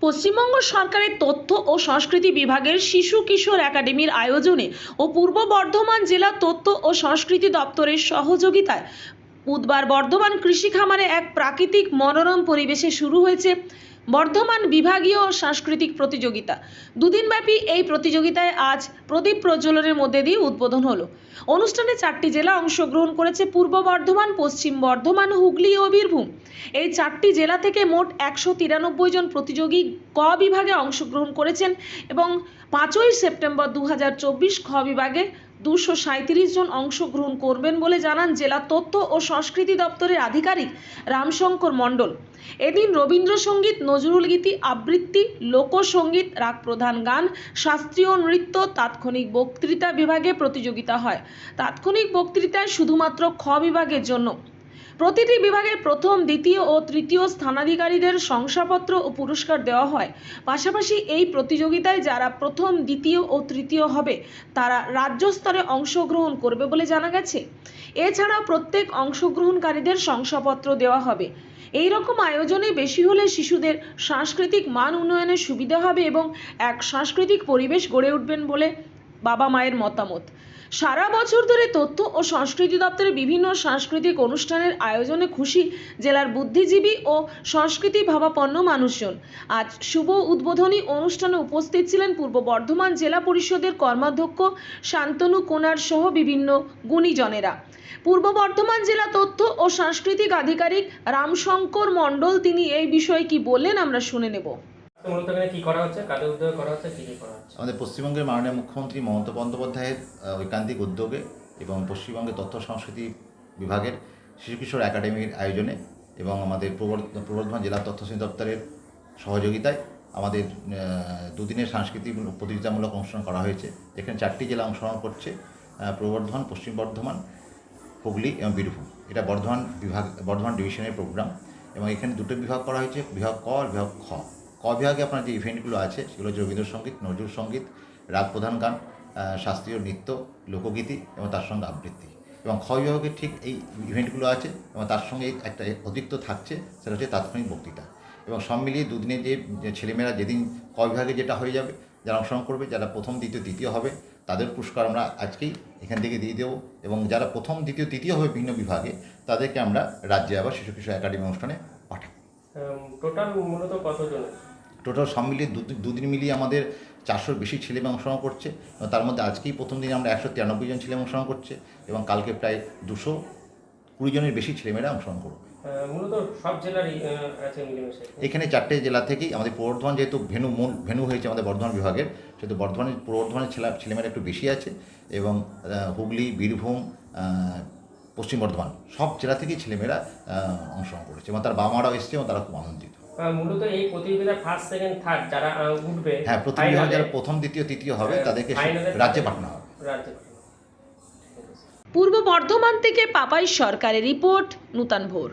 পশ্চিমবঙ্গ সরকারের তথ্য ও সংস্কৃতি বিভাগের শিশু কিশোর একাডেমির আয়োজনে ও পূর্ব বর্ধমান জেলা তথ্য ও সংস্কৃতি দপ্তরের সহযোগিতায় বুধবার বর্ধমান কৃষি খামারে এক প্রাকৃতিক মনোরম পরিবেশে শুরু হয়েছে বর্ধমান বিভাগীয় সাংস্কৃতিক প্রতিযোগিতা। দুদিনব্যাপী এই প্রতিযোগিতায় আজ প্রদীপ প্রজ্বলনের মধ্যে দিয়ে উদ্বোধন হলো। অনুষ্ঠানে চারটি জেলা অংশগ্রহণ করেছে পূর্ব বর্ধমান, পশ্চিম বর্ধমান, হুগলি ও বীরভূম। এই চারটি জেলা থেকে মোট একশো তিরানব্বই জন প্রতিযোগী ক বিভাগে অংশগ্রহণ করেছেন এবং পাঁচই সেপ্টেম্বর দু হাজার চব্বিশ খ বিভাগে দুশো জন অংশগ্রহণ করবেন বলে জানান জেলা তথ্য ও সংস্কৃতি দপ্তরের আধিকারিক রামশঙ্কর মণ্ডল। এদিন রবীন্দ্রসঙ্গীত, নজরুল গীতি, আবৃত্তি, লোকসঙ্গীত রাগ প্রধান গান, শাস্ত্রীয় নৃত্য, তাৎক্ষণিক বক্তৃতা বিভাগে প্রতিযোগিতা হয়। তাৎক্ষণিক বক্তৃতায় শুধুমাত্র খ বিভাগের জন্য প্রতিটি বিভাগের প্রথম, দ্বিতীয় ও তৃতীয় স্থানাধিকারীদের শংসাপত্র ও পুরস্কার দেওয়া হয়। পাশাপাশি এই প্রতিযোগিতায় যারা প্রথম, দ্বিতীয় ও তৃতীয় হবে, তারা রাজ্য স্তরে অংশগ্রহণ করবে বলে জানা গেছে। এছাড়াও প্রত্যেক অংশগ্রহণকারীদের শংসাপত্র দেওয়া হবে। এই রকম আয়োজনে বেশি হলে শিশুদের সাংস্কৃতিক মান উন্নয়নের সুবিধা হবে এবং এক সাংস্কৃতিক পরিবেশ গড়ে উঠবেন বলে বাবা মায়ের মতামত। সারা বছর ধরে তথ্য ও সংস্কৃতি দপ্তরের বিভিন্ন সাংস্কৃতিক অনুষ্ঠানের আয়োজনে খুশি জেলার বুদ্ধিজীবী ও সংস্কৃতি ভাবাপন্ন মানুষজন। আজ শুভ উদ্বোধনী অনুষ্ঠানে উপস্থিত ছিলেন পূর্ব বর্ধমান জেলা পরিষদের কর্মাধ্যক্ষ শান্তনু কোনার সহ বিভিন্ন গুণীজনেরা। পূর্ব বর্ধমান জেলা তথ্য ও সাংস্কৃতিক আধিকারিক রামশঙ্কর মণ্ডল তিনি এই বিষয়ে কি বললেন আমরা শুনে নেব। আমাদের পশ্চিমবঙ্গের মাননীয় মুখ্যমন্ত্রী মমতা বন্দ্যোপাধ্যায়ের ঐকান্তিক উদ্যোগে এবং পশ্চিমবঙ্গের তথ্য সংস্কৃতি বিভাগের শিশু কিশোর একাডেমির আয়োজনে এবং আমাদের পূর্ব বর্ধমান জেলা তথ্য দপ্তরের সহযোগিতায় আমাদের দুদিনের সাংস্কৃতিক প্রতিযোগিতামূলক অনুষ্ঠান করা হয়েছে। যেখানে চারটি জেলা অংশগ্রহণ করছে পূর্ব বর্ধমান পশ্চিম বর্ধমান, হুগলি এবং বীরভূম। এটা বর্ধমান বিভাগ, বর্ধমান ডিভিশনের প্রোগ্রাম এবং এখানে দুটো বিভাগ করা হয়েছে, বিভাগ ক আর বিভাগ খ। ক বিভাগে আপনার যে ইভেন্টগুলো আছে, সেগুলো হচ্ছে রবীন্দ্রসঙ্গীত নজরুল সংগীত রাগ প্রধান গান শাস্ত্রীয় নৃত্য, লোকগীতি এবং তার সঙ্গে আবৃত্তি। এবং খ বিভাগে ঠিক এই ইভেন্টগুলো আছে এবং তার সঙ্গে একটা অতিরিক্ত থাকছে, সেটা হচ্ছে তাৎক্ষণিক বক্তৃতা। এবং সব মিলিয়ে দুদিনে যে ছেলেমেয়েরা যেদিন ক বিভাগে যেটা হয়ে যাবে, যারা অংশগ্রহণ করবে, যারা প্রথম, দ্বিতীয়, তৃতীয় হবে, তাদের পুরস্কার আমরা আজকেই এখান থেকে দিয়ে দেবো। এবং যারা প্রথম, দ্বিতীয়, তৃতীয় হবে বিভিন্ন বিভাগে, তাদেরকে আমরা রাজ্যে আবার শিশু কিশোর একাডেমি অনুষ্ঠানে পাঠাবো। টোটাল মূলত কতজন টোটাল সব মিলিয়ে দু- দুদিন মিলিয়ে আমাদের চারশোর বেশি ছেলে মেয়ে অংশগ্রহণ করছে। এবং তার মধ্যে আজকেই প্রথম দিন আমরা একশো তিরানব্বই জন ছেলে অংশগ্রহণ করছে এবং কালকে প্রায় দুশো কুড়ি জনের বেশি ছেলেমেয়েরা অংশগ্রহণ করবে। মূলত সব জেলারই আহ, আছে মিলেমিশে। এখানে চারটে জেলা থেকেই আমাদের পূর্ব বর্ধমান যেহেতু ভেনু মূল ভেনু হয়েছে আমাদের বর্ধমান বিভাগের সেহেতু বর্ধমানের পূর্ব বর্ধমানের ছেলে ছেলেমেয়েরা একটু বেশি আছে এবং হুগলি বীরভূম পশ্চিম বর্ধমান সব জেলা থেকেই ছেলেমেয়েরা অংশগ্রহণ করেছে এবং তার বাবা মারাও এসছে এবং তারা খুব আনন্দিত। মূলত এই প্রতিযোগিতা ফার্স্ট সেকেন্ড থার্ড যারা উঠবে হ্যাঁ এ, যারা প্রথম দ্বিতীয় তৃতীয় হবে তাদেরকে রাজ্যে পাঠানো হবে। পূর্ব বর্ধমান থেকে পাপাই সরকারের রিপোর্ট নূতন ভোর।